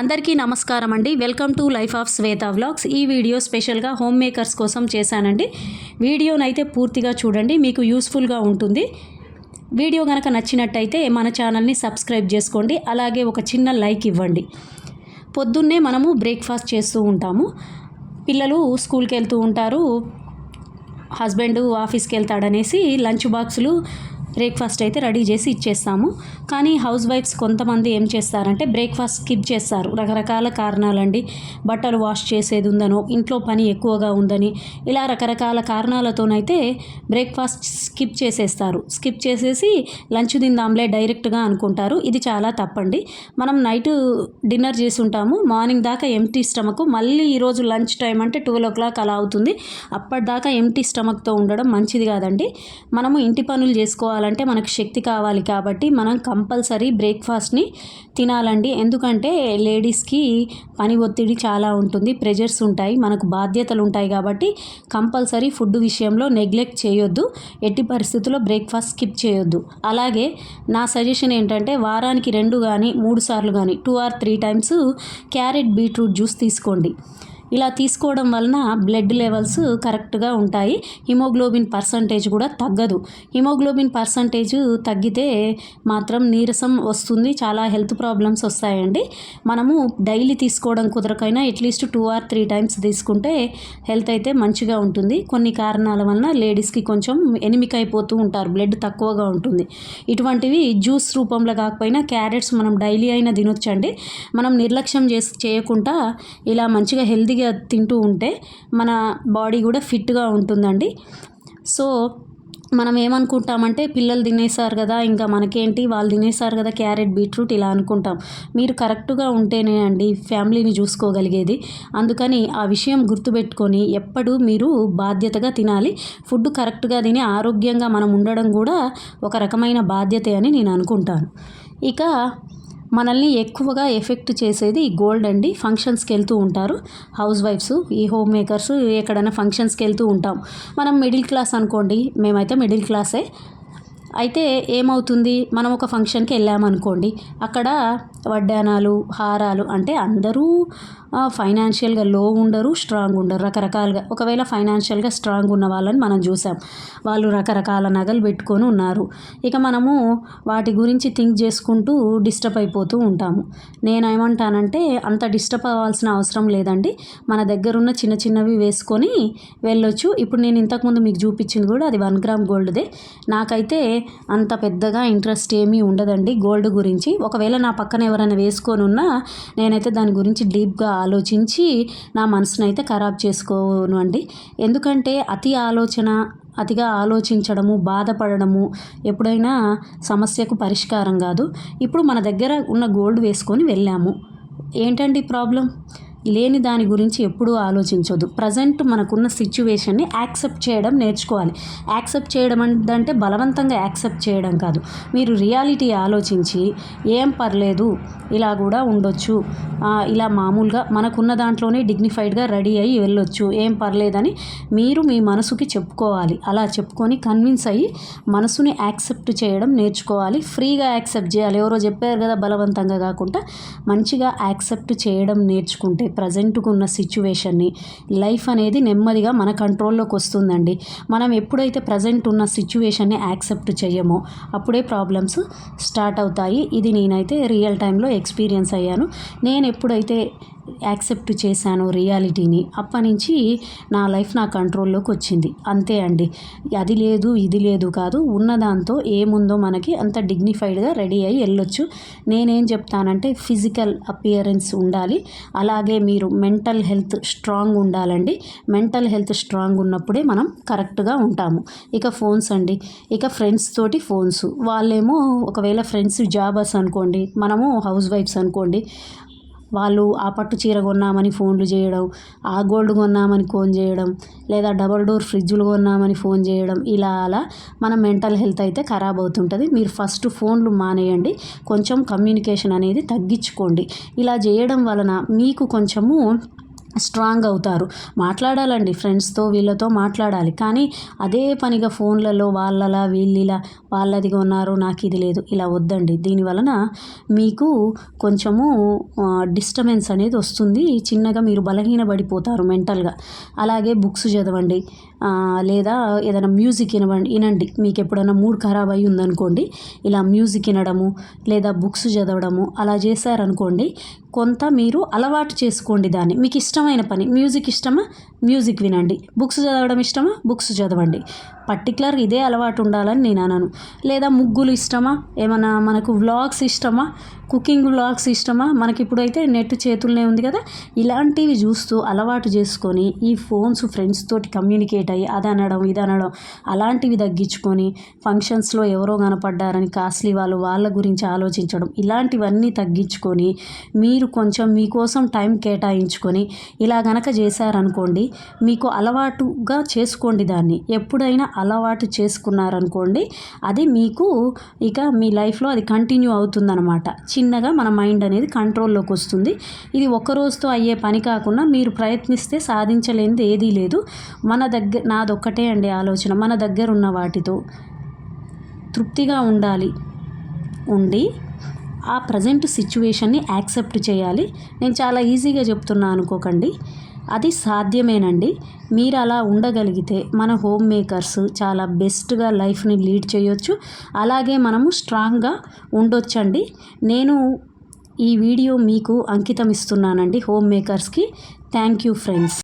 అందరికీ నమస్కారం అండి. Welcome to life of Shweta vlogs. ఈ వీడియో స్పెషల్గా హోమ్ మేకర్స్ కోసం చేశానండి. వీడియోనైతే పూర్తిగా చూడండి మీకు యూస్ఫుల్గా ఉంటుంది. వీడియో కనుక నచ్చినట్టయితే మన ఛానల్ని సబ్స్క్రైబ్ చేసుకోండి అలాగే ఒక చిన్న లైక్ ఇవ్వండి. పొద్దున్నే మనము బ్రేక్ఫాస్ట్ చేస్తూ ఉంటాము. పిల్లలు స్కూల్కి వెళ్తూ ఉంటారు హస్బెండ్ ఆఫీస్కి వెళ్తాడనేసి లంచ్ బాక్సులు బ్రేక్ఫాస్ట్ అయితే రెడీ చేసి ఇచ్చేస్తాము. కానీ హౌస్ వైఫ్స్ కొంతమంది ఏం చేస్తారంటే బ్రేక్ఫాస్ట్ స్కిప్ చేస్తారు. రకరకాల కారణాలండి. బట్టలు వాష్ చేసేది ఉందనో ఇంట్లో పని ఎక్కువగా ఉందని ఇలా రకరకాల కారణాలతోనైతే బ్రేక్ఫాస్ట్ స్కిప్ చేసేస్తారు. స్కిప్ చేసేసి లంచ్ తిందాంలే డైరెక్ట్గా అనుకుంటారు. ఇది చాలా తప్పండి. మనం నైట్ డిన్నర్ చేసి ఉంటాము మార్నింగ్ దాకా ఎంటీ స్టమక్ మళ్ళీ ఈరోజు లంచ్ టైం అంటే ట్వెల్వ్ ఓ క్లాక్ అలా అవుతుంది. అప్పటిదాకా ఎంటీ స్టమక్తో ఉండడం మంచిది కాదండి. మనము ఇంటి పనులు చేసుకోవాలి. కావాలంటే మనకు శక్తి కావాలి కాబట్టి మనం కంపల్సరీ బ్రేక్ఫాస్ట్ని తినాలండి. ఎందుకంటే లేడీస్కి పని ఒత్తిడి చాలా ఉంటుంది ప్రెజర్స్ ఉంటాయి మనకు బాధ్యతలు ఉంటాయి కాబట్టి కంపల్సరీ ఫుడ్ విషయంలో నెగ్లెక్ట్ చేయొద్దు ఎట్టి పరిస్థితుల్లో బ్రేక్ఫాస్ట్ స్కిప్ చేయొద్దు. అలాగే నా సజెషన్ ఏంటంటే వారానికి రెండు కానీ మూడు సార్లు కానీ two or three times carrot beetroot juice తీసుకోండి. ఇలా తీసుకోవడం వలన బ్లడ్ లెవెల్స్ కరెక్ట్గా ఉంటాయి. హిమోగ్లోబిన్ పర్సంటేజ్ కూడా తగ్గదు. హిమోగ్లోబిన్ పర్సంటేజ్ తగ్గితే మాత్రం నీరసం వస్తుంది. చాలా హెల్త్ ప్రాబ్లమ్స్ వస్తాయండి. మనము డైలీ తీసుకోవడం కుదరకైనా at least two or three times తీసుకుంటే హెల్త్ అయితే మంచిగా ఉంటుంది. కొన్ని కారణాల వలన లేడీస్కి కొంచెం ఎనిమిక్ అయిపోతూ ఉంటారు. బ్లడ్ తక్కువగా ఉంటుంది. ఇటువంటివి జ్యూస్ రూపంలో కాకపోయినా క్యారెట్స్ మనం డైలీ అయినా తినొచ్చండి. మనం నిర్లక్ష్యం చేసి చేయకుండా ఇలా మంచిగా హెల్తీగా తింటూ ఉంటే మన బాడీ కూడా ఫిట్గా ఉంటుందండి. సో మనం ఏమనుకుంటామంటే పిల్లలు తినేసారు కదా ఇంకా మనకేంటి? వాళ్ళు తినేసారు కదా క్యారెట్ బీట్రూట్ ఇలా అనుకుంటాం. మీరు కరెక్ట్గా ఉంటేనే అండి ఫ్యామిలీని చూసుకోగలిగేది. అందుకని ఆ విషయం గుర్తుపెట్టుకొని ఎప్పుడు మీరు బాధ్యతగా తినాలి. ఫుడ్ కరెక్ట్గా తిని ఆరోగ్యంగా మనం ఉండడం కూడా ఒక రకమైన బాధ్యతే అని నేను అనుకుంటాను. ఇక మనల్ని ఎక్కువగా ఎఫెక్ట్ చేసేది ఈ గోల్డ్ అండి. ఫంక్షన్స్కి వెళ్తూ ఉంటారు. హౌస్ వైఫ్స్ ఈ హోమ్ మేకర్స్ ఎక్కడైనా ఫంక్షన్స్కి వెళ్తూ ఉంటాం. మనం మిడిల్ క్లాస్ అనుకోండి మేమైతే మిడిల్ క్లాసే. అయితే ఏమవుతుంది? మనం ఒక ఫంక్షన్కి వెళ్ళామనుకోండి అక్కడ వడ్డానాలు హారాలు అంటే అందరూ ఫైనాన్షియల్గా లో ఉండరు స్ట్రాంగ్ ఉండరు రకరకాలుగా. ఒకవేళ ఫైనాన్షియల్గా స్ట్రాంగ్ ఉన్న వాళ్ళని మనం చూసాం. వాళ్ళు రకరకాల నగలు పెట్టుకొని ఉన్నారు. ఇక మనము వాటి గురించి థింక్ చేసుకుంటూ డిస్టర్బ్ అయిపోతూ ఉంటాము. నేను ఏమంటానంటే అంత డిస్టర్బ్ అవ్వాల్సిన అవసరం లేదండి. మన దగ్గర ఉన్న చిన్న చిన్నవి వేసుకొని వెళ్ళొచ్చు. ఇప్పుడు నేను ఇంతకుముందు మీకు చూపించింది కూడా అది వన్ గ్రామ్ గోల్డ్దే. నాకైతే అంత పెద్దగా ఇంట్రెస్ట్ ఏమీ ఉండదండి గోల్డ్ గురించి. ఒకవేళ నా పక్కన ఎవరైనా వేసుకొని ఉన్నా నేనైతే దాని గురించి డీప్గా ఆలోచించి నా మనసును అయితే ఖరాబ్ చేసుకోను అండి. ఎందుకంటే అతి ఆలోచన అతిగా ఆలోచించడము బాధపడము ఎప్పుడైనా సమస్యకు పరిష్కారం కాదు. ఇప్పుడు మన దగ్గర ఉన్న గోల్డ్ వేసుకొని వెళ్ళాము. ఏంటండి ప్రాబ్లం? లేని దాని గురించి ఎప్పుడూ ఆలోచించొద్దు. ప్రజెంట్ మనకున్న సిచ్యువేషన్ని యాక్సెప్ట్ చేయడం నేర్చుకోవాలి. యాక్సెప్ట్ చేయడం అంటే బలవంతంగా యాక్సెప్ట్ చేయడం కాదు. మీరు రియాలిటీ ఆలోచించి ఏం పర్లేదు ఇలా కూడా ఉండొచ్చు. ఇలా మామూలుగా మనకున్న దాంట్లోనే డిగ్నిఫైడ్గా రెడీ అయ్యి వెళ్ళొచ్చు. ఏం పర్లేదని మీరు మీ మనసుకి చెప్పుకోవాలి. అలా చెప్పుకొని కన్విన్స్ అయ్యి మనసుని యాక్సెప్ట్ చేయడం నేర్చుకోవాలి. ఫ్రీగా యాక్సెప్ట్ చేయాలి. ఎవరో చెప్పారు కదా బలవంతంగా కాకుండా మంచిగా యాక్సెప్ట్ చేయడం నేర్చుకుంటే ప్రజెంట్గా ఉన్న సిచ్యువేషన్ని లైఫ్ అనేది నెమ్మదిగా మన కంట్రోల్లోకి వస్తుందండి. మనం ఎప్పుడైతే ప్రజెంట్ ఉన్న సిచ్యువేషన్ని యాక్సెప్ట్ చేయమో అప్పుడే ప్రాబ్లమ్స్ స్టార్ట్ అవుతాయి. ఇది నేనైతే రియల్ టైంలో ఎక్స్పీరియన్స్ అయ్యాను. నేను ఎప్పుడైతే యాక్సెప్ట్ చేశాను రియాలిటీని. అప్పటి నుంచి నా లైఫ్ నా కంట్రోల్లోకి వచ్చింది. అంతే అండి. అది లేదు ఇది లేదు కాదు. ఉన్నదాంతో ఏముందో మనకి అంత డిగ్నిఫైడ్గా రెడీ అయ్యి వెళ్ళొచ్చు. నేనేం చెప్తానంటే ఫిజికల్ అపియరెన్స్ ఉండాలి. అలాగే మీరు మెంటల్ హెల్త్ స్ట్రాంగ్ ఉండాలండి. మెంటల్ హెల్త్ స్ట్రాంగ్ ఉన్నప్పుడే మనం కరెక్ట్గా ఉంటాము. ఇక ఫోన్స్ అండి. ఇక ఫ్రెండ్స్ తోటి ఫోన్స్ వాళ్ళేమో ఒకవేళ ఫ్రెండ్స్ జాబర్స్ అనుకోండి మనము హౌస్ వైఫ్స్ అనుకోండి వాళ్ళు ఆ పట్టు చీర కొన్నామని ఫోన్లు చేయడం ఆ గోల్డ్ కొన్నామని ఫోన్ చేయడం లేదా డబల్ డోర్ ఫ్రిడ్జ్లు కొన్నామని ఫోన్ చేయడం ఇలా అలా మన మెంటల్ హెల్త్ అయితే ఖరాబ్ అవుతుంటుంది. మీరు ఫస్ట్ ఫోన్లు మానేయండి కొంచెం కమ్యూనికేషన్ అనేది తగ్గించుకోండి. ఇలా చేయడం వలన మీకు కొంచెము స్ట్రాంగ్ అవుతారు. మాట్లాడాలండి ఫ్రెండ్స్తో వీళ్ళతో మాట్లాడాలి. కానీ అదే పనిగా ఫోన్లలో వాళ్ళలా వీళ్ళిలా వాళ్ళదిగా ఉన్నారు నాకు ఇది లేదు ఇలా వద్దండి. దీనివలన మీకు కొంచెము డిస్టర్బెన్స్ అనేది వస్తుంది. చిన్నగా మీరు బలహీనపడిపోతారు మెంటల్గా. అలాగే బుక్స్ చదవండి. లేదా ఏదైనా మ్యూజిక్ వినవండి వినండి. మీకు ఎప్పుడైనా మూడ్ ఖరాబ్ అయ్యి ఉందనుకోండి ఇలా మ్యూజిక్ వినడము లేదా బుక్స్ చదవడము అలా చేశారనుకోండి కొంత మీరు అలవాటు చేసుకోండి దాన్ని. మీకు ఇష్టమైన పని మ్యూజిక్ ఇష్టమా? మ్యూజిక్ వినండి. బుక్స్ చదవడం ఇష్టమా? బుక్స్ చదవండి. పర్టికులర్గా ఇదే అలవాటు ఉండాలని నేను అనను. లేదా ముగ్గులు ఇష్టమా? ఏమన్నా మనకు వ్లాగ్స్ ఇష్టమా? కుకింగ్ వ్లాగ్స్ ఇష్టమా? మనకి ఇప్పుడైతే నెట్ చేతుల్లోనే ఉంది కదా. ఇలాంటివి చూస్తూ అలవాటు చేసుకొని ఈ ఫోన్స్ ఫ్రెండ్స్ తోటి కమ్యూనికేట్ అయ్యి అది అనడం ఇది అనడం అలాంటివి తగ్గించుకొని ఫంక్షన్స్లో ఎవరో కనపడ్డారని కాస్ట్లీ వాళ్ళు వాళ్ళ గురించి ఆలోచించడం ఇలాంటివన్నీ తగ్గించుకొని మీరు కొంచెం మీకోసం టైం కేటాయించుకొని ఇలా గనక చేశారనుకోండి మీకు అలవాటుగా చేసుకోండి దాన్ని. ఎప్పుడైనా అలవాటు చేసుకున్నారనుకోండి అది మీకు ఇక మీ లైఫ్లో అది కంటిన్యూ అవుతుందన్నమాట. చిన్నగా మన మైండ్ అనేది కంట్రోల్లోకి వస్తుంది. ఇది ఒక రోజుతో అయ్యే పని కాకుండా మీరు ప్రయత్నిస్తే సాధించలేనిది ఏదీ లేదు. మన దగ్గర నాదొక్కటే అండి ఆలోచన. మన దగ్గర ఉన్న వాటితో తృప్తిగా ఉండాలి ఉండి ఆ ప్రజెంట్ సిచ్యువేషన్ని యాక్సెప్ట్ చేయాలి. నేను చాలా ఈజీగా చెప్తున్నా అనుకోకండి. అది సాధ్యమేనండి. మీరు అలా ఉండగలిగితే మన హోమ్ మేకర్స్ చాలా బెస్ట్గా లైఫ్ని లీడ్ చేయొచ్చు. అలాగే మనము స్ట్రాంగ్గా ఉండొచ్చండి. నేను ఈ వీడియో మీకు అంకితం ఇస్తున్నానండి హోమ్ మేకర్స్కి. Thank you friends.